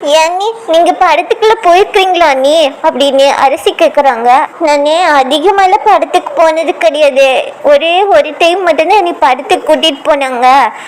ஏன்னி நீங்க படத்துக்குள்ள போயிருக்கீங்களா நீ அப்படின்னு அரிசி கேக்குறாங்க. நானே அதிகமால படத்துக்கு போனது கிடையாது. ஒரே ஒரு டைம் மட்டும்தான் நீ படத்துக்கு கூட்டிட்டு போனாங்க.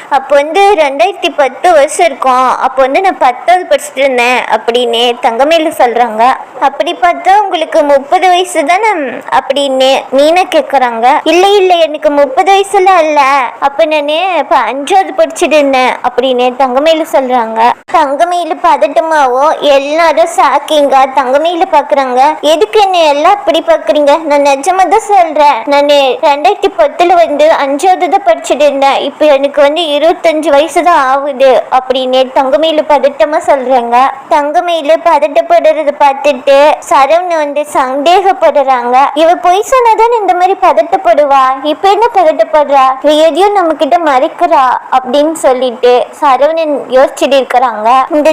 அப்போ வந்து ரெண்டாயிரத்தி பத்து வருஷம் இருக்கும். அப்போ வந்து நான் பத்தாவது படிச்சுட்டு இருந்தேன் அப்படின்னு தங்கமேல சொல்றாங்க. அப்படி பார்த்தா உங்களுக்கு முப்பது வயசு தானே? அப்படின்னு மீனா கேக்குறாங்க. இல்ல இல்ல எனக்கு முப்பது வயசுல இல்ல அப்ப நானே இப்ப அஞ்சாவது படிச்சுட்டு இருந்தேன் அப்படின்னு தங்கமேல சொல்றாங்க. தங்கமேல பதட்டமாவோ எல்லாரும் சாக்கிங்க. தங்கமையில பாக்குறாங்க. எதுக்கு என்ன எல்லாம் அப்படி பாக்குறீங்க? நான் நிஜமா தான் சொல்றேன். நான் ரெண்டாயிரத்தி பத்துல வந்து அஞ்சாவது தான் படிச்சுட்டு இருந்தேன் இப்போ எனக்கு வந்து இருபத்தஞ்சு வயசு தான் ஆகுது அப்படின்னு தங்கமையில பதட்டமா சொல்றாங்க. தங்கமையில பதட்டப்படுறத பார்த்துட்டு சரவணன் வந்து சந்தேகப்படுறாங்க. இவ பொய் சொன்னாதான் இந்த மாதிரி பதட்டப்படுவா? இப்ப என்ன பதட்டப்படுறா? எதையும் நம்ம கிட்ட மறைக்கிறா அப்படின்னு சொல்லிட்டு சரவணன் யோசிச்சுட்டு இருக்கிறாங்க. இந்த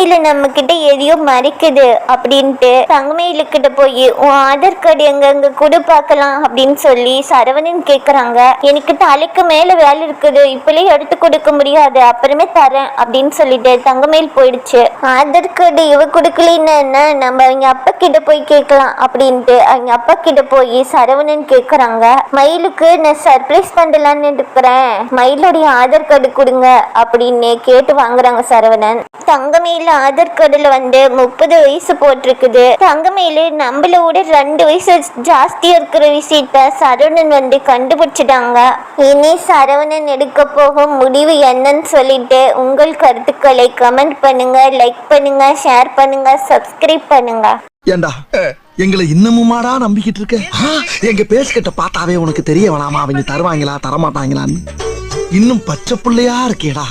தங்கமயில நம்ம கிட்ட எதையோ மறைக்குது அப்படின்ட்டு தங்கமயில கிட்ட போய் உன் ஆதார் கார்டு எங்க எங்க கூட பார்க்கலாம் அப்படின்னு சொல்லி சரவணன் கேக்குறாங்க. எனக்கு தலைக்கு மேல வேலை இருக்குது. இப்பலே எடுத்து கொடுக்க முடியாது. அப்புறமே தரேன் அப்படின்னு சொல்லிட்டு தங்கமயில் போயிடுச்சு. ஆதார் கார்டு இவ கொடுக்கலன்னு நம்ம அவங்க அப்பா கிட்ட போய் கேட்கலாம் அப்படின்ட்டு அவங்க அப்பா கிட்ட போய் சரவணன் கேக்குறாங்க. மயிலுக்கு நான் சர்ப்ரைஸ் பண்ணலான்னு இருக்கிறேன். மயிலுடைய ஆதார் கார்டு கொடுங்க அப்படின்னு கேட்டு வாங்குறாங்க சரவணன். தங்கமயில ஆதார் கார்டுல வந்து முப்பது வயசு போட்டிருக்குது. தங்கமயில நம்மள விட ரெண்டு வயசு ஜாஸ்தியா இருக்கிற விஷயத்த சரவணன் வந்து கண்டுபிடிச்சிட்டாங்க. இனி சரவணன் எடுக்க போகும் முடிவு என்னன்னு சொல்லிட்டு உங்கள் கருத்துக்களை கமெண்ட் பண்ணுங்க லைக் பண்ணுங்க ஷேர் பண்ணுங்க சப்ஸ்கிரைப் பண்ணுங்க. ஏண்டா? எங்களை இன்னமுமாடா நம்பிக்கிட்டு இருக்க? எங்க பேசுகிட்ட பார்த்தாவே உனக்கு தெரிய வேணாமா? அவங்க தருவாங்களா தரமாட்டாங்களான்னு? இன்னும் பச்சை பிள்ளையா இருக்கேடா.